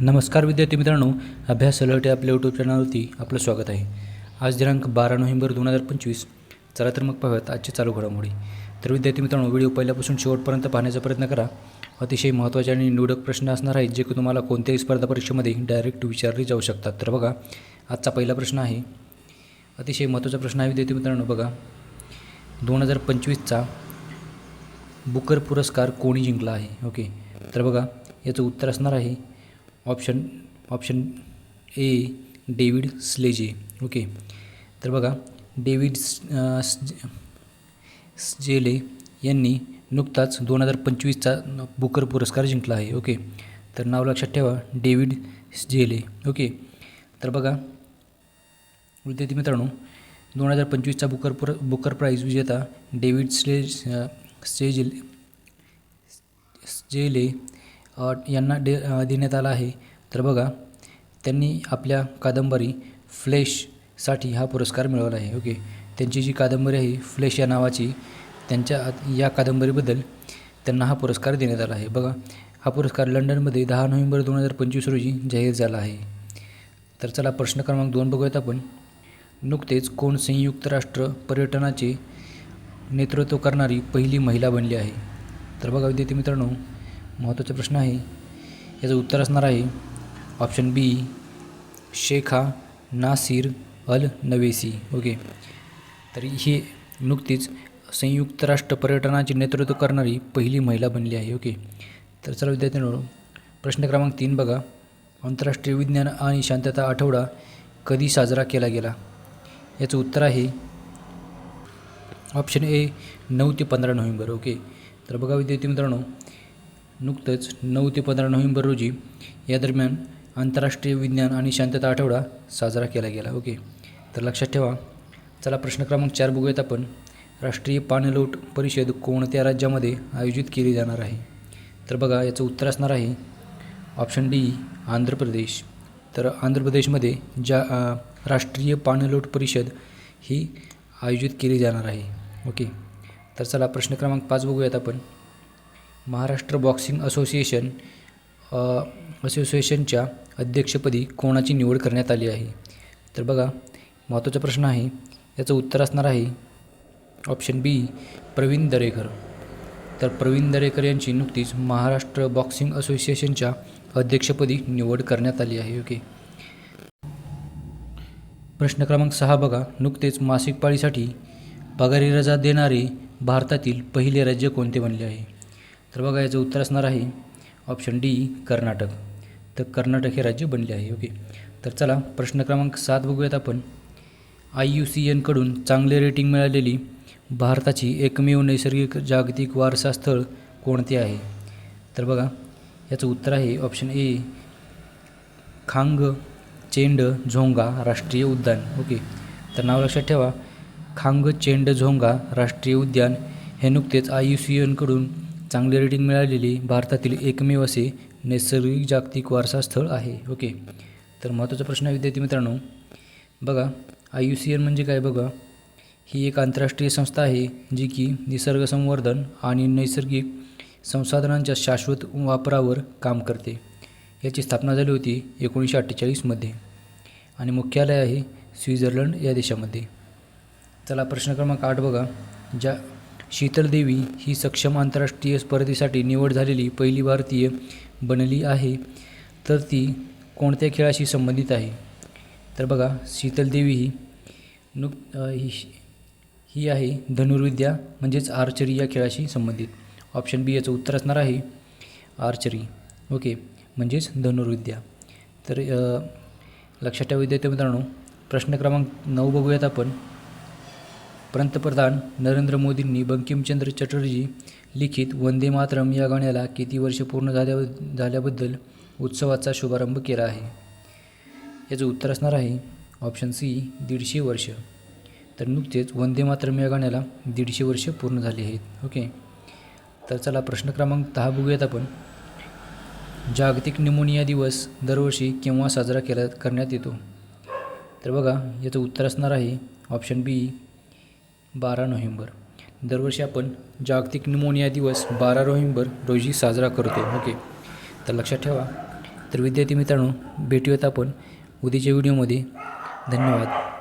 नमस्कार विद्यार्थी मित्रांनो अभ्यास अलर्ट आपल्या यूट्यूब चॅनलवरती आपलं स्वागत आहे. आज दिनांक बारा नोव्हेंबर दोन हजार पंचवीस. चला तर मग पाहूयात आजची चालू घडामोडी. तर विद्यार्थी मित्रांनो व्हिडिओ पहिल्यापासून शेवटपर्यंत पाहण्याचा प्रयत्न करा. अतिशय महत्त्वाचे आणि निवडक प्रश्न असणार आहेत जे की तुम्हाला कोणत्याही स्पर्धा परीक्षेमध्ये डायरेक्ट विचारले जाऊ शकतात. तर बघा आजचा पहिला प्रश्न आहे. अतिशय महत्त्वाचा प्रश्न आहे विद्यार्थी मित्रांनो बघा. दोन हजार पंचवीसचा बुकर पुरस्कार कोणी जिंकला आहे? ओके. तर बघा याचं उत्तर असणार आहे option option A David Szalay. Okay. तर बघा डेव्हिड स्जेले यांनी नुकताच दोन हजार पंचवीसचा बुकर पुरस्कार जिंकला आहे. ओके. तर नाव लक्षात ठेवा डेव्हिड स्जेले ओके. तर बघा विद्यार्थी मित्रांनो दोन हजार पंचवीसचा बुकर पुर बुकर प्राईज विजेता डेव्हिड स्लेज अ, स्जेले यांना दे देण्यात आला आहे. तर बघा त्यांनी आपल्या कादंबरी फ्लेशसाठी हा पुरस्कार मिळवला आहे. ओके. त्यांची जी कादंबरी आहे फ्लेश या नावाची त्यांच्या या कादंबरीबद्दल त्यांना हा पुरस्कार देण्यात आला आहे. बघा हा पुरस्कार लंडनमध्ये दहा नोव्हेंबर दोन हजार पंचवीस रोजी जाहीर झाला आहे. तर चला प्रश्न क्रमांक दोन बघूयात आपण. नुकतेच कोण संयुक्त राष्ट्र पर्यटनाचे नेतृत्व करणारी पहिली महिला बनली आहे. तर बघा विद्यार्थी मित्रांनो महत्त्वाचा प्रश्न आहे. याचं उत्तर असणार आहे option B Sheikha Nasser Al Nowais okay तर ही नुकतीच संयुक्त राष्ट्र पर्यटनाचे नेतृत्व करणारी पहिली महिला बनली आहे. ओके तर चला विद्यार्थ्यांनो प्रश्न क्रमांक तीन बघा. आंतरराष्ट्रीय विज्ञान आणि शांतता आठवडा कधी साजरा केला गेला? याचं उत्तर आहे ऑप्शन ए नऊ ते पंधरा नोव्हेंबर. ओके तर बघा विद्यार्थी मित्रांनो नुकतंच नऊ ते पंधरा नोव्हेंबर रोजी या दरम्यान आंतरराष्ट्रीय विज्ञान आणि शांतता आठवडा साजरा केला गेला. ओके. तर लक्षात ठेवा. चला प्रश्न क्रमांक चार बघूयात आपण. राष्ट्रीय पाणलोट परिषद कोणत्या राज्यामध्ये आयोजित केली जाणार आहे? तर बघा याचं उत्तर असणार आहे. Option D Andhra Pradesh. तर आंध्र प्रदेशमध्ये ज्या राष्ट्रीय पाणलोट परिषद ही आयोजित केली जाणार आहे. ओके. तर चला प्रश्न क्रमांक पाच बघूयात आपण. महाराष्ट्र बॉक्सिंग असोसिएशन असोसिएशनच्या अध्यक्षपदी कोणाची निवड करण्यात आली आहे? तर बघा महत्त्वाचा प्रश्न आहे. याचं उत्तर असणार आहे ऑप्शन बी प्रवीण दरेकर. तर प्रवीण दरेकर यांची नुकतीच महाराष्ट्र बॉक्सिंग असोसिएशनच्या अध्यक्षपदी निवड करण्यात आली आहे ओके? प्रश्न क्रमांक सहा बघा. नुकतेच मासिक पाळीसाठी पगारी रजा देणारे भारतातील पहिले राज्य कोणते बनले आहे? तर बघा याचं उत्तर असणार आहे ऑप्शन डी कर्नाटक. तर कर्नाटक हे राज्य बनले आहे ओके तर चला प्रश्न क्रमांक सात बघूयात आपण. आय यू सी एनकडून चांगले रेटिंग मिळालेली भारताची एकमेव नैसर्गिक जागतिक वारसा स्थळ कोणते आहे? तर बघा याचं उत्तर आहे ऑप्शन ए खांग चेंड झोंगा राष्ट्रीय उद्यान ओके तर नाव लक्षात ठेवा खांग चेंड झोंगा राष्ट्रीय उद्यान. हे नुकतेच आय यू सी एनकडून चांगली रेटिंग मिळालेली भारतातील एकमेव असे नैसर्गिक जागतिक वारसा स्थळ आहे ओके तर महत्त्वाचा प्रश्न आहे विद्यार्थी मित्रांनो. बघा आय यू सी एन म्हणजे काय बघा? ही एक आंतरराष्ट्रीय संस्था आहे जी की निसर्ग संवर्धन आणि नैसर्गिक संसाधनांच्या शाश्वत वापरावर काम करते. याची स्थापना झाली होती एकोणीसशे अठ्ठेचाळीसमध्ये आणि मुख्यालय आहे स्वित्झर्लंड या देशामध्ये. चला प्रश्न क्रमांक आठ बघा ज्या शीतल देवी ही सक्षम आंतरराष्ट्रीय स्पर्धेसाठी निवड झालेली पहिली भारतीय बनली आहे. तर ती कोणत्या खेळाशी संबंधित आहे? तर बघा शीतल देवी ही नुक ही ही आहे धनुर्विद्या म्हणजेच आर्चरी या खेळाशी संबंधित. ऑप्शन बी याचं उत्तर असणार आहे आर्चरी. ओके म्हणजेच धनुर्विद्या. तर लक्षात ठेवा विद्यार्थी मित्रांनो प्रश्न क्रमांक नऊ बघूयात आपण. पंतप्रधान नरेंद्र मोदींनी बंकिमचंद्र चटर्जी लिखित वंदे मातरम या गाण्याला किती वर्ष पूर्ण झाल्या झाल्याबद्दल उत्सवाचा शुभारंभ केला आहे. याचं उत्तर असणार आहे ऑप्शन सी दीडशे वर्ष. तर नुकतेच वंदे मातरम या गाण्याला दीडशे वर्ष पूर्ण झाली आहेत. ओके? तर चला प्रश्न क्रमांक दहा बघूयात आपण. जागतिक निमोनिया दिवस दरवर्षी केव्हा साजरा केला करण्यात येतो? तर बघा याचं उत्तर असणार आहे ऑप्शन बी बारा नोव्हेंबर. दरवर्षी आपण जागतिक निमोनिया दिवस बारा नोव्हेंबर रोजी साजरा करतो ओके. तर लक्षात ठेवा. तर विद्यार्थी मित्रांनो भेटूयात आपण उद्याच्या व्हिडिओमध्ये. धन्यवाद.